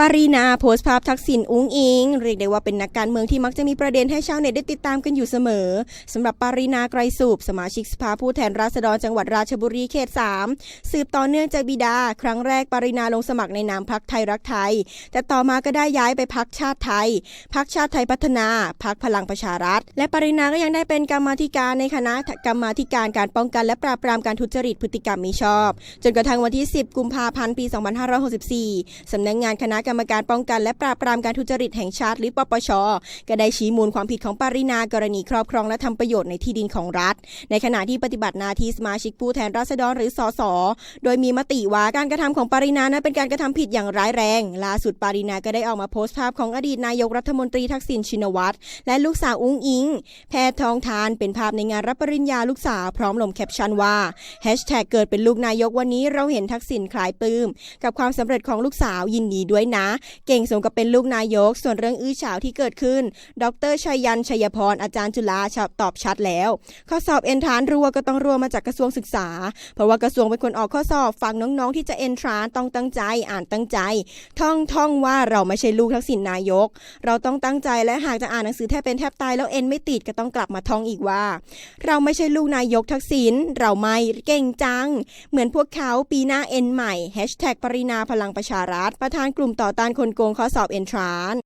ปรีนาโพสต์ภาพทักษิณอุ้งอิง เรียกได้ว่าเป็นนักการเมืองที่มักจะมีประเด็นให้ชาวเน็ตได้ติดตามกันอยู่เสมอสำหรับปรีนาไกรสูบสมาชิกสภาผู้แทนราษฎรจังหวัดราชบุรีเขต 3 สืบต่อเนื่องจากบิดา ครั้งแรกปรีนาลงสมัครในนามพักไทยรักไทย แต่ต่อมาก็ได้ย้ายไปพักชาติไทย พักชาติไทยพัฒนาพักพลังประชารัฐ และปรินาก็ยังได้เป็นกรรมาธิการในคณะกรรมาธิการการป้องกันและปราบปรามการทุจริตพฤติกรรมมิชอบ จนกระทั่งวันที่ 10 กุมภาพันธ์ปี 2564สำนักงานคณะกรรมการป้องกันและปราบปรามการทุจริตแห่งชาติหรือปปช ก็ได้ชี้มูลความผิดของปรินากรณีครอบครองและทำประโยชน์ในที่ดินของรัฐ ในขณะที่ปฏิบัติหน้าที่สมาชิกผู้แทนราษฎรหรือสส โดยมีมติว่าการกระทำของปรินานั้นเป็นการกระทำผิดอย่างร้ายแรง ล่าสุดปรินาก็ได้ออกมาโพสต์ภาพของอดีตนายกรัฐมนตรีทักษิณชินวัตรและลูกสาวอุ้งอิง แพทองทานเป็นภาพในงานรับปริญญาลูกสาวพร้อมลงแคปชั่นว่าแฮชแท็กเกิดเป็นลูกนายกวันนี้เราเห็นทักษิณคลายปลื้มกับความสำเร็จของลูกสาวยินดีด้วยนะ เก่งสมกับเป็นลูกนายก ส่วนเรื่องอื้อฉาวที่เกิดขึ้น ดรชัยยันชัยพรอาจารย์จุฬาชอบตอบชัดแล้ว ข้อสอบเอนทรานรัวก็ต้องรัวมาจากกระทรวงศึกษา เพราะว่ากระทรวงเป็นคนออกข้อสอบฟังน้องๆ ที่จะเอนทรานต้องตั้งใจอ่านตั้งใจ ท่องท่องว่าเราไม่ใช่ลูกทักษิณนายก เราต้องตั้งใจและหากจะอ่านหนังสือแทบเป็นแทบตายแล้วเอ็นไม่ติดก็ต้องกลับมาท่องอีกว่า เราไม่ใช่ลูกนายกทักษิณเราไม่เก่งจัง เหมือนพวกเขาปีหน้าเอ็นใหม่แฮชแท็กปรินาพลังประชารัฐประธานกลุ่มตอบต่อต้านคนโกงข้อสอบเอนทราน